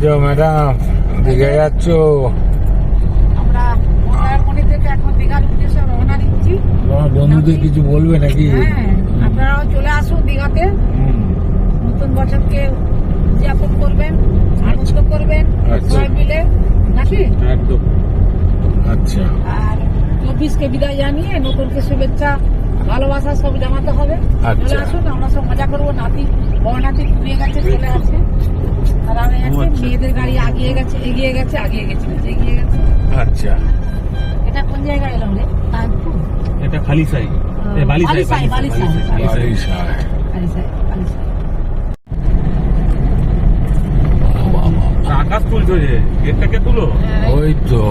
আজও ম্যাডাম দীঘা যাচ্ছ? আমরা মন্দারমণি থেকে এখন দীঘার উদ্দেশ্যে রওনা দিচ্ছি। তোমার বন্ধুদের কিছু বলবে নাকি? হ্যাঁ আপনারাও চলে আসুন দীঘাতে। নতুন বছরকে উদযাপন করবেন আনন্দ করবেন আচ্ছা। সবাই মিলে নাকি? একদম। আচ্ছা। আর চব্বিশকে বিদায় জানিয়ে নতুনকে শুভেচ্ছা ভালোবাসা সব জানাতে হবে। আচ্ছা। চলে আসুন আমরা সব মজা করব। নাতি বড় নাতি ঘুরিয়ে গেছে চলে আসে আছে। মেয়েদের গাড়ি আগিয়ে গেছে এগিয়ে গেছে আগিয়ে গেছে এগিয়ে গেছে। আচ্ছা। এটা কোন জায়গায় এলাম রে? তাজপুর এটা খালি সাই বালি সাই বালি সাই, বালি সাই। বারিশায়। বালিসাই, বালিসাই। তা আকাশ তুলছো যে গেটটাকে তুলো? ওই তো।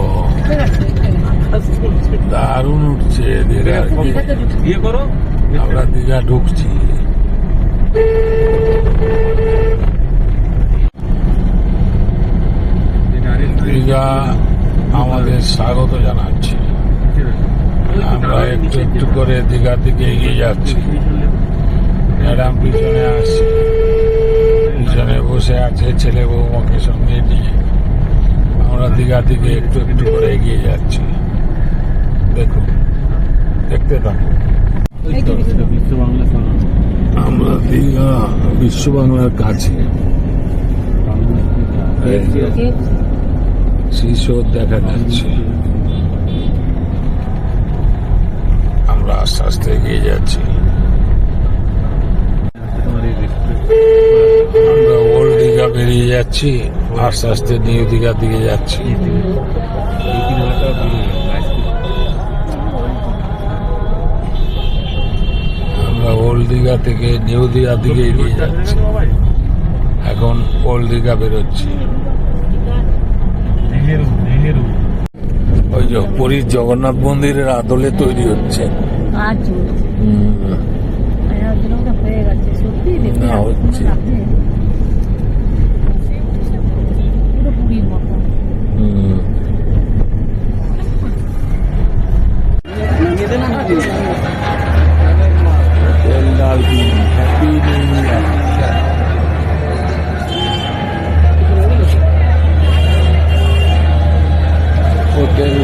দারুণ উঠছে দীঘা ইয়ে করো। আমরা দীঘা ঢুকছি দীঘা আমাদের স্বাগত জানাচ্ছি আমরা একটু একটু করে দীঘার দিকে এগিয়ে যাচ্ছি। ম্যাডাম পিছনে আসছে। পিছনে বসে আছে ছেলে বৌমাকে সঙ্গে নিয়ে। আমরা দীঘা থেকে একটু একটু করে এগিয়ে যাচ্ছি। দেখুন দেখতে থাকুন। আমরা দীঘা বিশ্ব বাংলার কাছে। শিশু দেখা যাচ্ছে। আস্তে আস্তে এগিয়ে যাচ্ছি। আমরা ওল্ড দীঘা বেরিয়ে যাচ্ছি, আস্তে আস্তে নিউ দিকে যাচ্ছি। আমরা ওল্ড দীঘা থেকে নিউ দিকে এগিয়ে যাচ্ছি। এখন ওল্ড দীঘা বেরোচ্ছি। ওই যে পুরীর জগন্নাথ মন্দিরের আদলে তৈরি হচ্ছে। কাজ চলছে আমার জন্য ওটা হয়ে গেছে সত্যি দেখতে না, হচ্ছে। পুরো পুরীর মতো হুম। তেল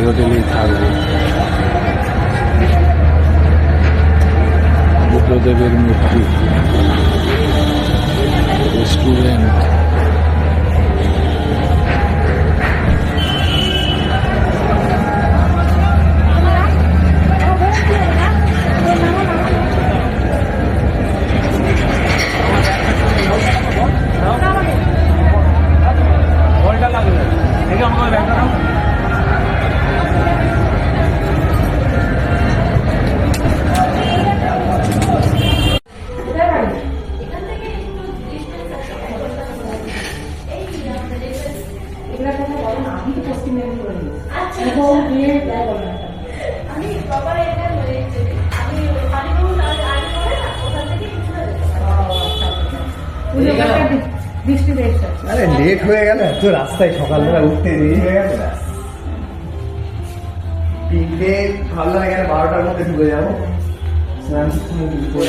এই হোটেলেই থাকবে। বুদ্ধদেবের মূর্তি। বৃষ্টি দেখছে। আরে লেট হয়ে গেল। তো রাস্তায় সকালবেলা উঠতে দেরি হয়ে গেল ব্যাস। তিনটে ভাবলাম এখানে বারোটার মধ্যে ঢুকে যাব। স্নান করে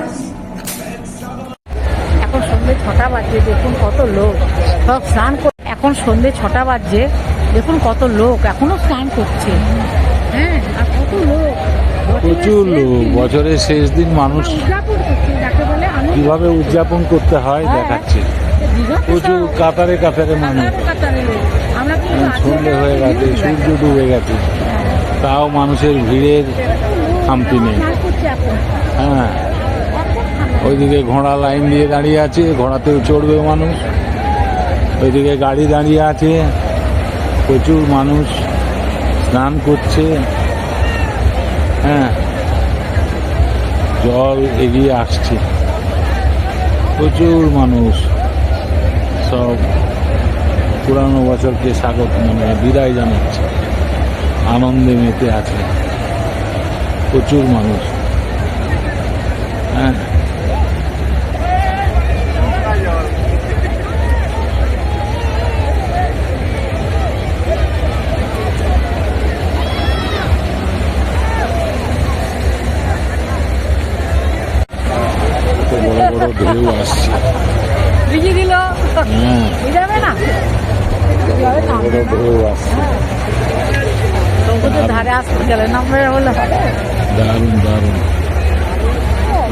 লোক? সব স্নান এখন সন্ধ্যে ছটা বাজছে। দেখুন কত লোক। এখনও স্নান করছে। হ্যাঁ আর কত লোক? প্রচুর লোক। বছরের শেষ দিন মানুষ কীভাবে উদযাপন করতে হয় হ্যাঁ। দেখাচ্ছে। প্রচুর কাতারে কাতারে মানুষ। সন্ধে হয়ে গেছে সূর্য ডুবে গেছে। তাও মানুষের ভিড়ের খামতি নেই। হ্যাঁ। ওইদিকে ঘোড়া লাইন দিয়ে দাঁড়িয়ে আছে, ঘোড়াতেও চড়বে মানুষ। ওইদিকে গাড়ি দাঁড়িয়ে আছে, প্রচুর মানুষ স্নান করছে। হ্যাঁ জল এগিয়ে আসছে। প্রচুর মানুষ সব পুরানো বছরকে স্বাগত মানে বিদায় জানাচ্ছে, আনন্দে মেতে আছে। প্রচুর মানুষ। হ্যাঁ। ঢেউ আসছে। ভিজিয়ে দিল। হ্যাঁ। না? আসছে। ধারে আসতে গেলে নামবে হবে দারুণ দারুণ।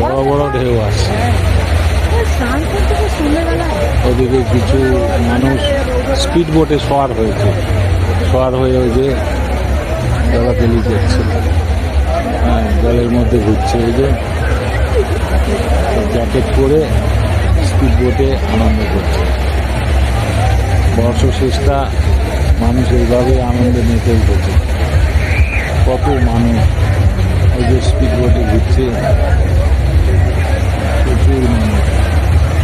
বড় বড় ঢেউ আসছে। ওদিকে কিছু মানুষ স্পিড বোটে সওয়ার হয়েছে। সওয়ার হয়ে ওই যে জলাতেলি করছে। হ্যাঁ জলের মধ্যে ঘুরছে। ওই যে জ্যাকেট পরে স্পিড বোটে আনন্দ করছে। বর্ষশেষটা মানুষ এইভাবে আনন্দে মেতে উঠেছে। কত মানুষ ওই যে স্পিড বোটে ঘুরছে। প্রচুর মানুষ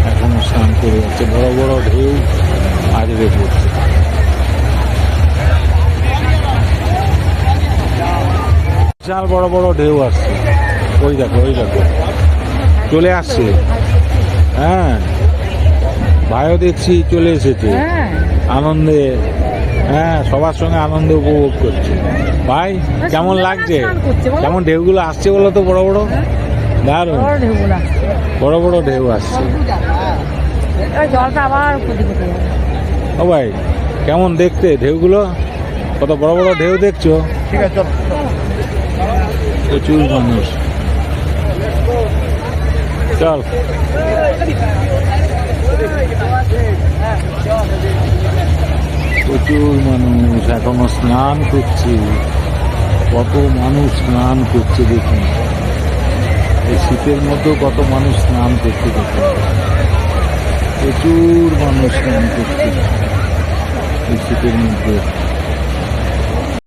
এখনও স্নান করে যাচ্ছে। বড় বড় ঢেউ আজরে পড়ছে। বিশাল বড় বড় ঢেউ আসছে। ওই দেখো ওই দেখো। চলে আসছে। হ্যাঁ। ভাইও দেখছি চলে এসেছে। হ্যাঁ। আনন্দে। হ্যাঁ সবার সঙ্গে আনন্দ উপভোগ করছে। ভাই কেমন লাগছে? কেমন ঢেউগুলো আসছে বলো তো বড় বড়? দারুণ। বড় বড় বড় ঢেউ আসছে। জলটা আবার ও ভাই কেমন দেখতে ঢেউগুলো? কত বড় বড় ঢেউ দেখছ? ঠিক আছে চলো। প্রচুর মানুষ। চল। প্রচুর মানুষ, এখনও স্নান করছে। কত মানুষ স্নান করছে দেখুন। এই শীতের মধ্যেও কত মানুষ স্নান করছে দেখুন। প্রচুর মানুষ স্নান করছে এই শীতের মধ্যে।